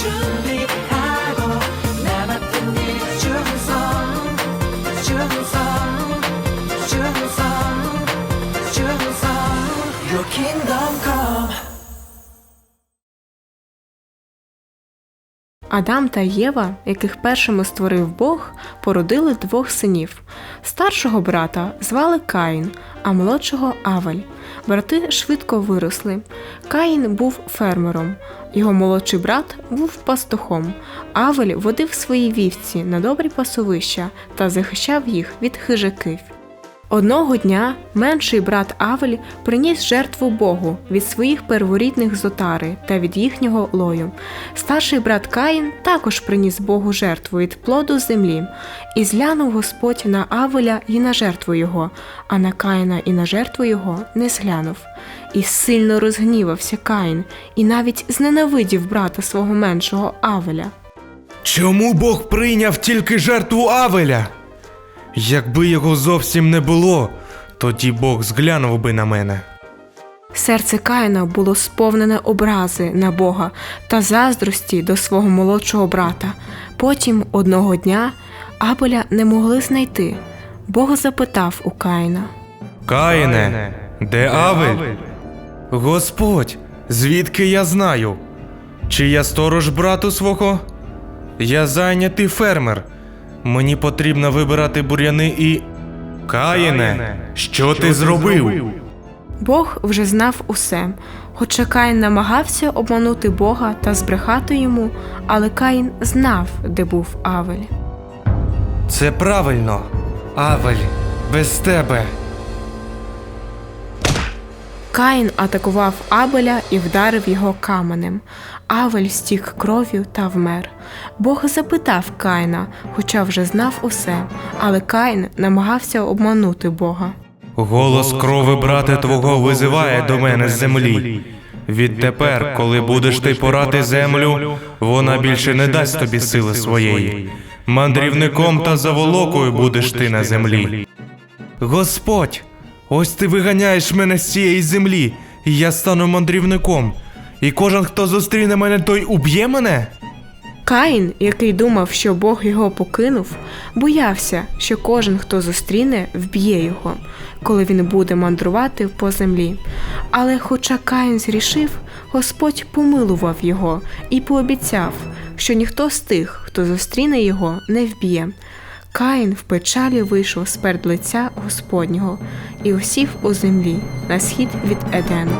준비하고 남았던 일 충성 충성 충성 충성 Your kingdom come Адам та Єва, яких першими створив Бог, породили двох синів. Старшого брата звали Каїн, а молодшого Авель. Брати швидко виросли. Каїн був фермером, його молодший брат був пастухом. Авель водив свої вівці на добрі пасовища та захищав їх від хижаків. Одного дня менший брат Авель приніс жертву Богу від своїх перворідних зотари та від їхнього лою. Старший брат Каїн також приніс Богу жертву від плоду землі, і зглянув Господь на Авеля і на жертву його, а на Каїна і на жертву його не зглянув. І сильно розгнівався Каїн, і навіть зненавидів брата свого меншого Авеля. Чому Бог прийняв тільки жертву Авеля? Якби його зовсім не було, тоді Бог зглянув би на мене. Серце Каїна було сповнене образи на Бога та заздрості до свого молодшого брата. Потім одного дня Абеля не могли знайти. Бог запитав у Каїна. Каїне, де Авель? Господь, звідки я знаю? Чи я сторож брату свого? Я зайнятий фермер. Мені потрібно вибирати бур'яни і. Каїне, що ти зробив? Бог вже знав усе, хоча Каїн намагався обманути Бога та збрехати йому, але Каїн знав, де був Авель. Це правильно. Авель, без тебе. Каїн атакував Абеля і вдарив його каменем. Авель стік кров'ю та вмер. Бог запитав Каїна, хоча вже знав усе, але Каїн намагався обманути Бога. Голос крови брата твого визиває до мене з землі. Відтепер, коли будеш ти порати землю, вона більше не дасть тобі сили своєї. Мандрівником та заволокою будеш ти на землі. Господь, ось ти виганяєш мене з цієї землі, і я стану мандрівником. І кожен, хто зустріне мене, той уб'є мене. Каїн, який думав, що Бог його покинув, боявся, що кожен, хто зустріне, вб'є його, коли він буде мандрувати по землі. Але хоча Каїн зрішив, Господь помилував його і пообіцяв, що ніхто з тих, хто зустріне його, не вб'є. Каїн в печалі вийшов з перед лиця Господнього і осів у землі на схід від Едену.